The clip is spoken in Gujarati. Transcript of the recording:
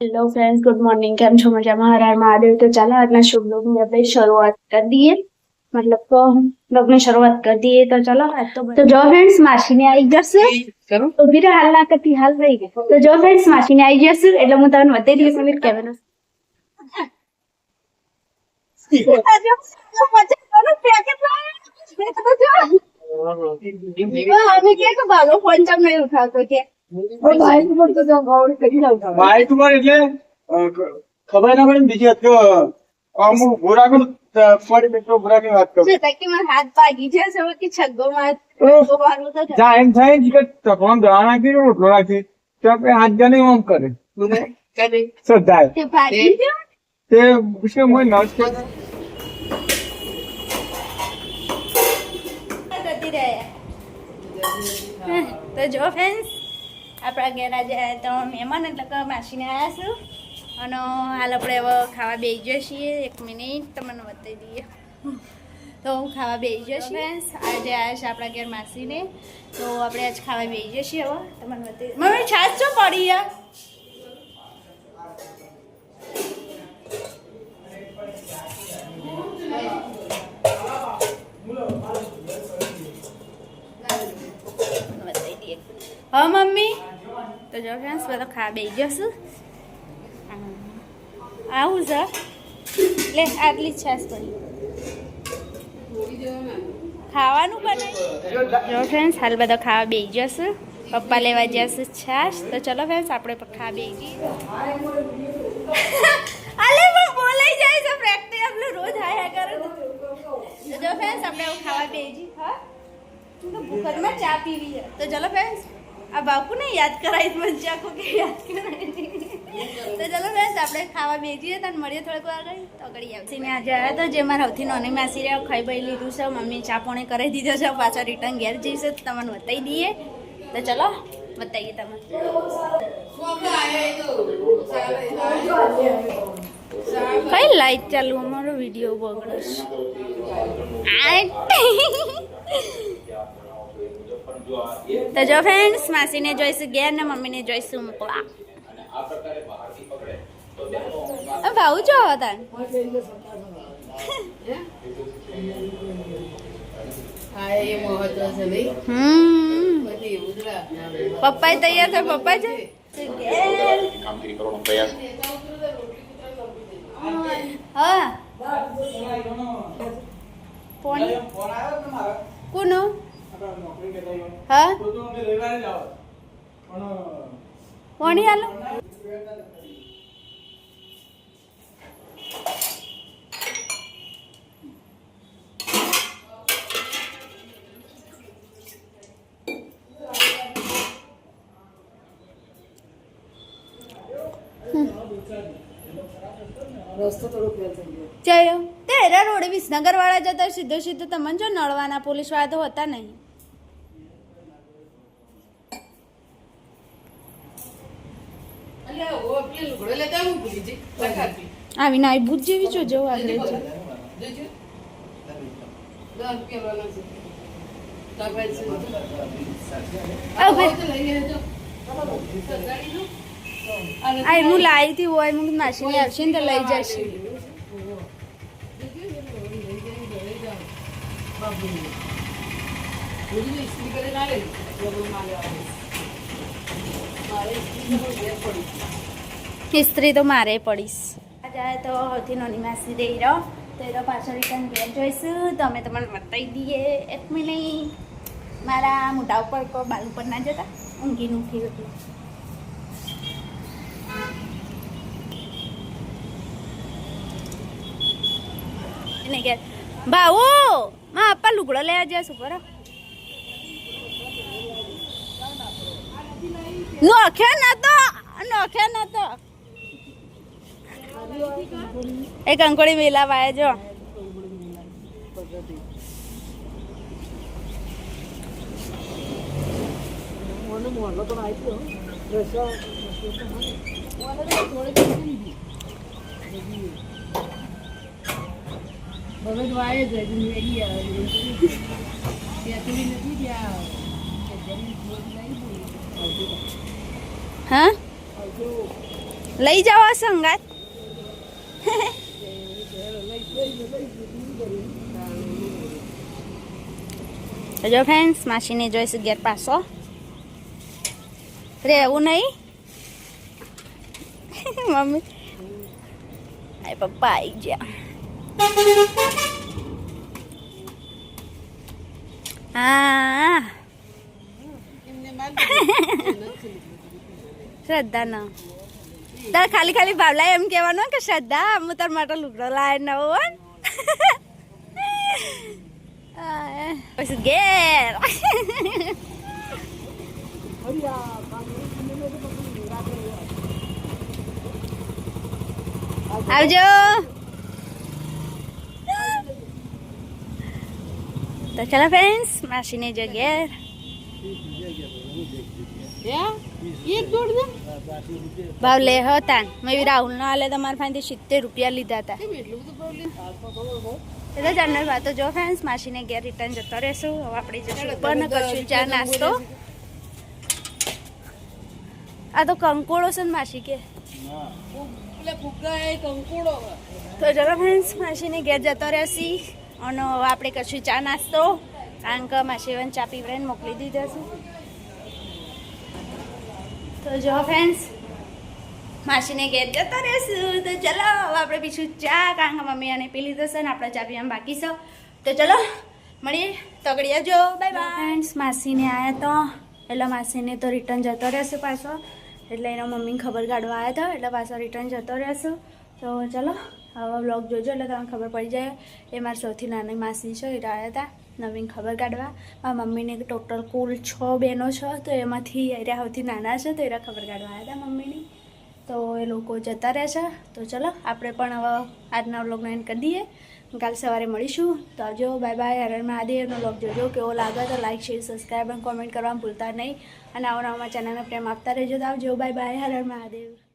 હેલો ફ્રેન્ડ્સ ગુડ મોર્નિંગ કેમ છો મજામાં? હર હર મહાદેવ. તો ચાલો આજના શુભ લોગની આપણે શરૂઆત કરી દઈએ. મતલબ તો લગ્ન શરૂઆત કરી દઈએ. તો ચાલો. તો જો ફ્રેન્ડ્સ માસીને આવી જશે. તો ઊભી રહે હાલ ના કરતી હાલ રહી ગઈ. તો જો ફ્રેન્ડ્સ માસીને આવી જશે એટલે હું તમને બતાવી દઈશ મને કેમેરો અ, ખ- ખબર ના પડે બીજી વાત કે આમ કરું તો ફરી મિત્રો ની વાત કરું. હાથ ભાગી જશે કે છગ્ગો માં તો જા એમ થાય કે તકવામ દવા નાખી રહ્યો રોટલો નાખી તો આપણે હાથ જાને આમ કરે. તે ભાગી ગયો? તે વિશે મને નર્સ કે તો જો ફ્રેન્ડ્સ આપણા ઘેર આજે તો મહેમાન એટલે કે માસીને આવ્યા છું. અને હાલ આપણે હવે ખાવા બેસી જઈએ છીએ. એક મિનિટ તમને બતાવી દઈએ. તો હું ખાવા બેસી જઈએ ફ્રેન્ડ્સ આજે આવ્યા છે આપણા ઘેર માસીને. તો આપણે આજ ખાવા બેસી જઈએ છીએ હવે. તમને બતાવી મમ્મી છાશ શું પડી યાર? હા મમ્મી? તો જો ફ્રેન્ડ્સ બધો ખાવા બેસી જશું આવું છે લે આટલી છાશ પડી ખાવાનું બનાવી જો ફ્રેન્ડ્સ હાલ બધા ખાવા બે જશું પપ્પા લેવા જશે છાશ તો ચલો ફ્રેન્ડ્સ આપણે પણ ખાવા બે અલે પણ બોલાઈ જાય છે પ્રેક્ટિસ આપણે રોજ હાયા કરે જો ફ્રેન્ડ્સ આપણે ખાવા ખાવા બેસી હા તો ભૂખરમાં ચા પીવી છે તો ચલો ફ્રેન્ડ્સ આ બાપુને યાદ કરાવી મજા કો કે યાદ કરાવી તો ચલો બસ આપણે ખાવા બેસીએ તો મળીએ થોડીક વાર તો આગળ આવશે મેં આજે આવ્યા તો જે મારા સૌથી નાની માસી રહ્યા, ખાઈ ભાઈ લીધું છે મમ્મી ચા પોણે કરી દીધો છે, પાછા રિટર્ન ઘેર જઈશ તમને બતાવી દઈએ. તો ચલો, બતાવીએ તમને. કઈ લાઈટ ચાલુ? અમારો વીડિયો બગડે છે. તો જો ફ્રેન્ડ્સ માસીને જોઈશું ઘેર ને મમ્મીને જોઈશું મૂકવા આ ભાવ જો હતા હમ પપ્પા તૈયાર થાય પપ્પા છે ઘેર કામગીરી કરવાનો પ્રયાસ હા કોણ કોનો હા કોણી હાલો ચાલો તે એરા રોડે વિસનગર વાળા જતા સીધો સીધો તમને જો નળવાના પોલીસવાળા તો હતા નહીં આવી ભૂત જેવી છો જવા દે છે. આ એનું લાવી થી હોય હું માસીને આવશે ને તો લઈ જશે. ઇસ્ત્રી તો મારે પડીશ. જાય તો સૌથી નાની માસી દઈ રહ્યો તો એ પાછળ રિટર્ન ઘેર જોઈશું. તો અમે તમને બતાવી દઈએ. એક મિનિટ. મારા મોઢા ઉપર કો બાલ ઉપર ના જતા? ઊંઘી ઊંઘી એટલે એને કે, બાવો, માં આપા લુગડો લેવા જઈશું બરો નોખે નતો નોખે નતો એ કંકોડી મેલા વાય જો. હા? લઈ જાઓ આ સંગાત જો ફ્રેન્ડ્સ માસીને જોઈશું ઘેર પાછો. રહેવું નહીં? મમ્મી. આય પપ્પા આવી ગયા. હા. શ્રદ્ધા ના. તાર ખાલી ખાલી ભાવલા એમ કહેવાનું કે શ્રદ્ધા, હું તાર માટે લુગડો લાય નવો પછી ઘેર આવજો. તો ચાલો ફ્રેન્ડ્સ માસીને જો ઘેર ભાવ લે હતા મેં રાહુલ ના હાલે તમારા પાસે સિત્તેર રૂપિયા લીધા હતા એટલે જાણનાર વાતો જો ફ્રેન્ડ્સ માસીને ઘેર રિટર્ન જતો રહેશું. હવે આપણે જશું ને કરશું ચા નાસ્તો. આ તો કંકોળો છે ને માસી કે. તો ચલો ફ્રેન્ડ્સ માસીને ઘેર જતો રહેશી. અને હવે આપણે કરશું ચા નાસ્તો. કારણ કે માસી ચા પીવડાવીને મોકલી દીધા છે. તો જો ફ્રેન્ડ્સ માસીને ઘેર જતા રહેશું. તો ચલો હવે આપણે પીછું ચા. કારણ કે મમ્મી અને પી લીધો છે ને આપણે ચા પીવામાં બાકી છે. તો ચલો મળીએ. તગડી જો. બાય બાય ફ્રેન્ડ્સ માસીને આવ્યા તો. એટલે માસીને તો રિટર્ન જતો રહેશે પાછો. એટલે એના મમ્મીને ખબર કાઢવા આવ્યા હતા એટલે પાછો રિટર્ન જતો રહેશું. તો ચલો હવે બ્લોગ જોજો એટલે તમને ખબર પડી જાય. એ મારી સૌથી નાની માસી છે એ આવ્યા હતા નવીન ખબર કાઢવા. મારા મમ્મીને ટોટલ કુલ છ બહેનો છે, તો એમાંથી એરા સૌથી નાના છે, તો એરા ખબર કાઢવા આવ્યા હતા મમ્મીની. તો એ લોકો જતા રહેશે તો ચલો, આપણે પણ હવે આજના વ્લોગનો એન્ડ કરી દઈએ. કાલ સવારે મળીશું. તો આવજો. બાય બાય હરણ મહાદેવનો વ્લોગ જોજો. કેવો લાગે તો લાઈક શેર સબસ્ક્રાઈબ અને કોમેન્ટ કરવાનું ભૂલતા નહીં. અને આવા નવા ચેનલને પ્રેમ આપતા રહેજો. તો આવજો. બાય બાય હરણ મહાદેવ.